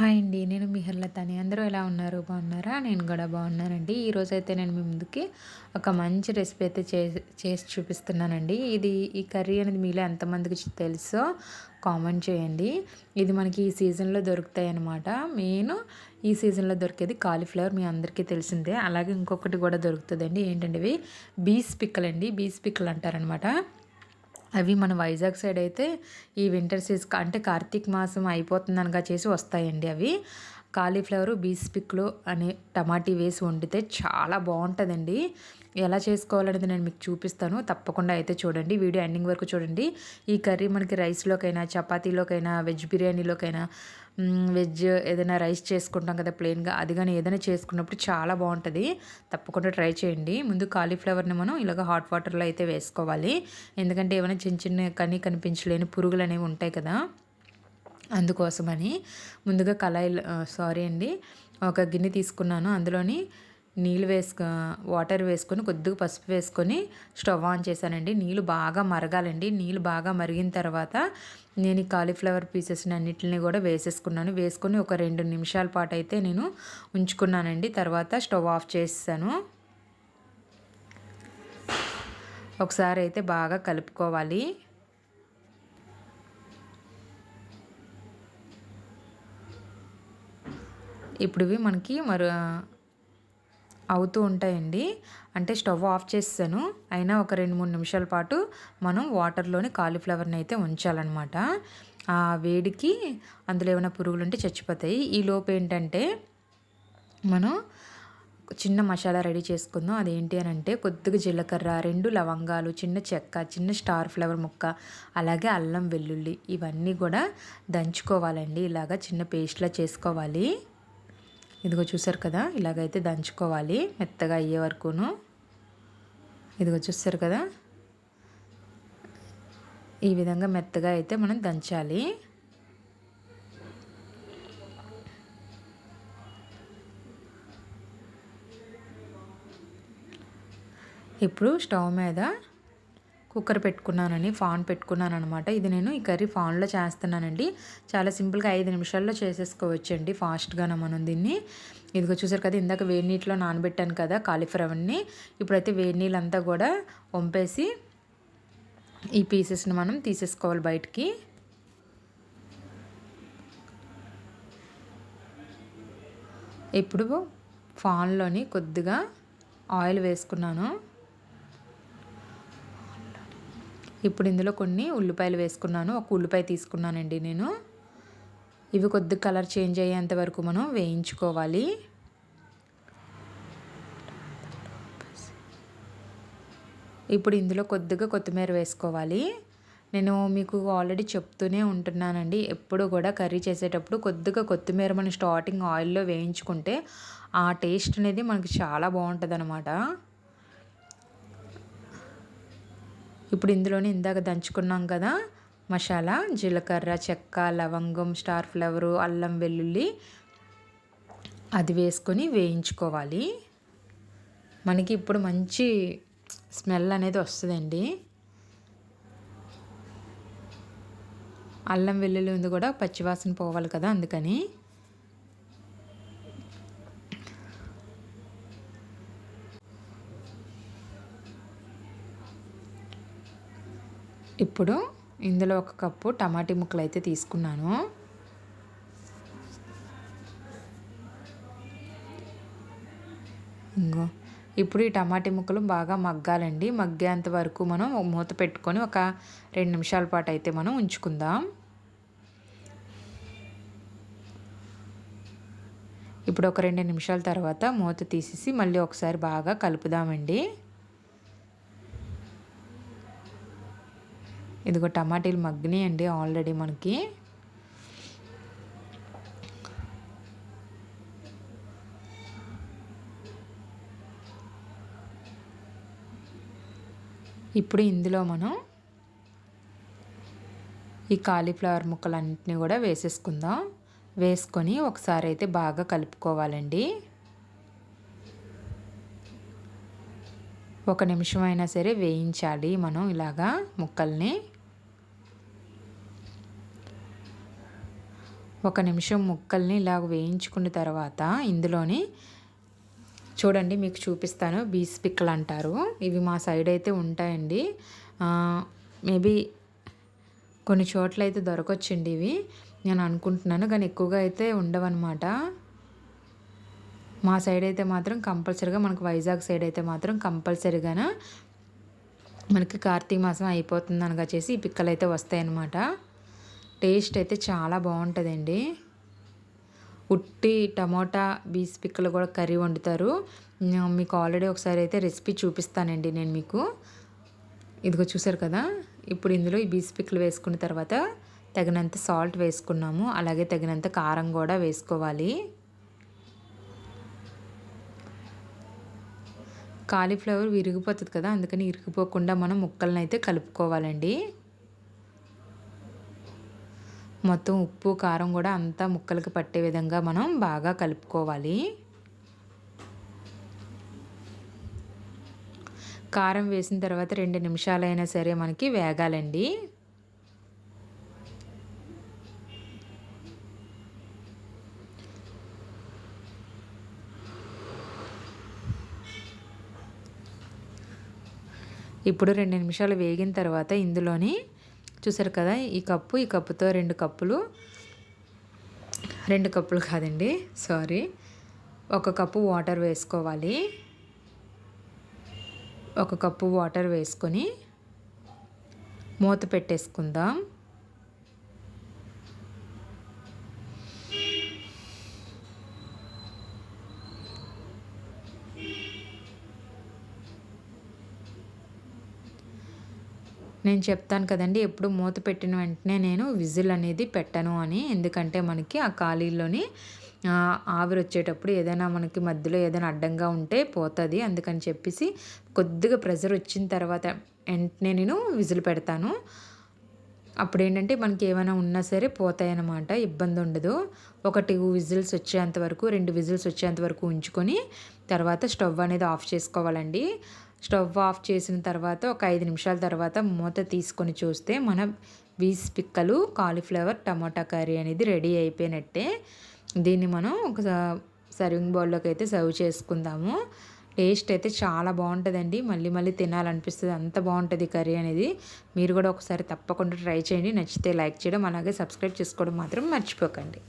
Hi అండి నేను మీ హర్లతని. అందరూ ఎలా ఉన్నారు? బాగున్నారా? నేను కూడా బాగున్నానండి. ఈరోజు అయితే నేను మీ ముందుకి ఒక మంచి రెసిపీ అయితే చేసి చేసి చూపిస్తున్నానండి. ఇది ఈ కర్రీ అనేది మీలో ఎంతమందికి తెలుసో కామెంట్ చేయండి. ఇది మనకి ఈ సీజన్లో దొరుకుతాయి అన్నమాట మెయిన్ ఈ సీజన్లో దొరికేది కాలీఫ్లవర్ మీ అందరికీ తెలిసిందే. అలాగే ఇంకొకటి కూడా దొరుకుతుందండి. ఏంటంటే ఇవి? బీస్ పిక్కలండి. బీస్ పిక్కలు అంటారనమాట అవి మన వైజాగ్ సైడ్ అయితే ఈ వింటర్ సీజన్ అంటే కార్తీక మాసం అయిపోతుందనగా చేసి వస్తాయండి అవి. కాలీఫ్లవర్ బీస్ పిక్లు అని టమాటీ వేసి వండితే చాలా బాగుంటుందండి. ఎలా చేసుకోవాలనేది నేను మీకు చూపిస్తాను. తప్పకుండా అయితే చూడండి. వీడియో ఎండింగ్ వరకు చూడండి. ఈ కర్రీ మనకి రైస్లోకైనా చపాతీలోకైనా వెజ్ బిర్యానీలోకైనా వెజ్ ఏదైనా రైస్ చేసుకుంటాం కదా ప్లెయిన్గా అది కానీ ఏదైనా చేసుకున్నప్పుడు చాలా బాగుంటుంది. తప్పకుండా ట్రై చేయండి. ముందు కాలీఫ్లవర్ని మనం ఇలాగ హాట్ వాటర్లో అయితే వేసుకోవాలి. ఎందుకంటే ఏమైనా చిన్న చిన్న కనీ కనిపించలేని పురుగులు అనేవి ఉంటాయి కదా. అందుకోసమని ముందుగా కళాయిలు సారీ అండి ఒక గిన్నె తీసుకున్నాను. అందులోని నీళ్ళు వేసుకు వాటర్ వేసుకొని కొద్దిగా పసుపు వేసుకొని స్టవ్ ఆన్ చేశానండి. నీళ్ళు బాగా మరగాలండి. నీళ్ళు బాగా మరిగిన తర్వాత నేను ఈ కాలీఫ్లవర్ పీసెస్ని అన్నిటిని కూడా వేసేసుకున్నాను. వేసుకొని ఒక రెండు నిమిషాల పాటు అయితే నేను ఉంచుకున్నానండి. తర్వాత స్టవ్ ఆఫ్ చేసాను ఒకసారి అయితే బాగా కలుపుకోవాలి. ఇప్పుడు మనకి మరి అవుతూ ఉంటాయండి. అంటే స్టవ్ ఆఫ్ చేసాను అయినా ఒక రెండు మూడు నిమిషాల పాటు మనం వాటర్లోని కాలీఫ్లవర్ని అయితే ఉంచాలన్నమాట. ఆ వేడికి అందులో ఏమైనా పురుగులు ఉంటే చచ్చిపోతాయి. ఈ లోపు ఏంటంటే మనం చిన్న మసాలా రెడీ చేసుకుందాం. అదేంటి అని అంటే కొద్దిగా జీలకర్ర రెండు లవంగాలు చిన్న చెక్క చిన్న స్టార్ ఫ్లవర్ ముక్క అలాగే అల్లం వెల్లుల్లి ఇవన్నీ కూడా దంచుకోవాలండి. ఇలాగా చిన్న పేస్ట్లా చేసుకోవాలి. ఇదిగో చూసారు కదా ఇలాగైతే దంచుకోవాలి మెత్తగా అయ్యే వరకును. ఇదిగో చూస్తారు కదా ఈ విధంగా మెత్తగా అయితే మనం దంచాలి. ఇప్పుడు స్టవ్ మీద కుక్కర్ పెట్టుకున్నానని ఫాన్ పెట్టుకున్నాను అనమాట ఇది నేను ఈ కర్రీ ఫాన్లో చేస్తున్నానండి. చాలా సింపుల్గా ఐదు నిమిషాల్లో చేసేసుకోవచ్చండి ఫాస్ట్గానే మనం దీన్ని. ఇదిగో చూసారు కదా ఇందాక వేడి నీటిలో నానబెట్టాను కదా కాలీఫ్లవర్ని ఇప్పుడైతే వేడి నీళ్ళంతా కూడా వంపేసి ఈ పీసెస్ని మనం తీసేసుకోవాలి బయటికి. ఇప్పుడు ఫాన్లోని కొద్దిగా ఆయిల్ వేసుకున్నాను. ఇప్పుడు ఇందులో కొన్ని ఉల్లిపాయలు వేసుకున్నాను. ఒక ఉల్లిపాయ తీసుకున్నానండి నేను. ఇవి కొద్ది కలర్ చేంజ్ అయ్యేంత వరకు మనం వేయించుకోవాలి. ఇప్పుడు ఇందులో కొద్దిగా కొత్తిమీర వేసుకోవాలి. నేను మీకు ఆల్రెడీ చెప్తూనే ఉంటున్నానండి. ఎప్పుడు కూడా కర్రీ చేసేటప్పుడు కొద్దిగా కొత్తిమీర మనం స్టార్టింగ్ ఆయిల్లో వేయించుకుంటే ఆ టేస్ట్ అనేది మనకి చాలా బాగుంటుంది ఇప్పుడు ఇందులోనే ఇందాక దంచుకున్నాం కదా మసాలా జీలకర్ర చెక్క లవంగం స్టార్ ఫ్లవరు అల్లం వెల్లుల్లి. అది వేసుకొని వేయించుకోవాలి. మనకి ఇప్పుడు మంచి స్మెల్ అనేది వస్తుందండి. అల్లం వెల్లుల్లి ఉంది కూడా పచ్చివాసన పోవాలి కదా అందుకని. ఇప్పుడు ఇందులో ఒక కప్పు టమాటీ ముక్కలు అయితే తీసుకున్నాను. ఇంకో ఇప్పుడు ఈ టమాటీ ముక్కలు బాగా మగ్గాలండి. మగ్గేంత వరకు మనం మూత పెట్టుకొని ఒక రెండు నిమిషాల పాటు అయితే మనం ఉంచుకుందాం. ఇప్పుడు ఒక రెండు నిమిషాల తర్వాత మూత తీసేసి మళ్ళీ ఒకసారి బాగా కలుపుదామండి. ఇదిగో టమాటీలు మగ్గినాయి అండి ఆల్రెడీ మనకి. ఇప్పుడు ఇందులో మనం ఈ కాలీఫ్లవర్ ముక్కలన్నింటినీ కూడా వేసేసుకుందాం. వేసుకొని ఒకసారి అయితే బాగా కలుపుకోవాలండి. ఒక నిమిషం అయినా సరే వేయించాలి మనం ఇలాగా ముక్కల్ని. ఒక నిమిషం ముక్కల్ని ఇలాగ వేయించుకున్న తర్వాత ఇందులోని చూడండి మీకు చూపిస్తాను బీస్ పిక్కలు అంటారు. ఇవి మా సైడ్ అయితే ఉంటాయండి. మేబీ కొన్ని చోట్ల అయితే దొరకొచ్చండి ఇవి. నేను అనుకుంటున్నాను కానీ ఎక్కువగా అయితే ఉండవన్నమాట. మా సైడ్ అయితే మాత్రం కంపల్సరీగా మనకు వైజాగ్ సైడ్ అయితే మాత్రం కంపల్సరీగా మనకి కార్తీక మాసం అయిపోతుంది అనగా చేసి ఈ పిక్కలు అయితే వస్తాయన్నమాట. టేస్ట్ అయితే చాలా బాగుంటుందండి. ఉట్టి టమోటా బీస్ పిక్కలు కూడా కర్రీ వండుతారు. మీకు ఆల్రెడీ ఒకసారి అయితే రెసిపీ చూపిస్తానండి నేను మీకు. ఇదిగో చూసారు కదా? ఇప్పుడు ఇందులో ఈ బీస్ పిక్కలు వేసుకున్న తర్వాత తగినంత సాల్ట్ వేసుకున్నాము. అలాగే తగినంత కారం కూడా వేసుకోవాలి. కాలీఫ్లవర్ విరిగిపోతుంది కదా అందుకని ఇరిగిపోకుండా మనం ముక్కలను అయితే కలుపుకోవాలండి. మొత్తం ఉప్పు కారం కూడా అంతా ముక్కలకి పట్టే విధంగా మనం బాగా కలుపుకోవాలి. కారం వేసిన తర్వాత రెండు నిమిషాలైనా సరే మనకి వేగాలండి. ఇప్పుడు రెండు నిమిషాలు వేగిన తర్వాత ఇందులోని చూసారు కదా ఈ కప్పు ఈ కప్పుతో రెండు కప్పులు రెండు కప్పులు కాదండి సారీ ఒక కప్పు వాటర్ వేసుకోవాలి. ఒక కప్పు వాటర్ వేసుకొని మూత పెట్టేసుకుందాం. నేను చెప్తాను కదండి ఎప్పుడు మూత పెట్టిన వెంటనే నేను విజిల్ అనేది పెట్టను అని. ఎందుకంటే మనకి ఆ ఖాళీలోని ఆవిరి వచ్చేటప్పుడు ఏదైనా మనకి మధ్యలో ఏదైనా అడ్డంగా ఉంటే పోతుంది. అందుకని చెప్పేసి కొద్దిగా ప్రెజర్ వచ్చిన తర్వాత వెంటనే నేను విజిల్ పెడతాను. అప్పుడు ఏంటంటే మనకి ఏమైనా ఉన్నా సరే పోతాయి అన్నమాట ఇబ్బంది ఉండదు. ఒక టూ విజిల్స్ వచ్చేంత వరకు రెండు విజిల్స్ వచ్చేంత వరకు ఉంచుకొని తర్వాత స్టవ్ అనేది ఆఫ్ చేసుకోవాలండి. స్టవ్ ఆఫ్ చేసిన తర్వాత ఒక ఐదు నిమిషాల తర్వాత మూత తీసుకొని చూస్తే మన బీస్ పిక్కలు కాలీఫ్లవర్ టమాటా కర్రీ అనేది రెడీ అయిపోయినట్టే. దీన్ని మనం ఒక సర్వింగ్ బౌల్లోకి అయితే సర్వ్ చేసుకుందాము. టేస్ట్ అయితే చాలా బాగుంటుందండి. మళ్ళీ మళ్ళీ తినాలనిపిస్తుంది. అంత బాగుంటుంది కర్రీ అనేది. మీరు కూడా ఒకసారి తప్పకుండా ట్రై చేయండి. నచ్చితే లైక్ చేయడం అలాగే సబ్స్క్రైబ్ చేసుకోవడం మాత్రం మర్చిపోకండి.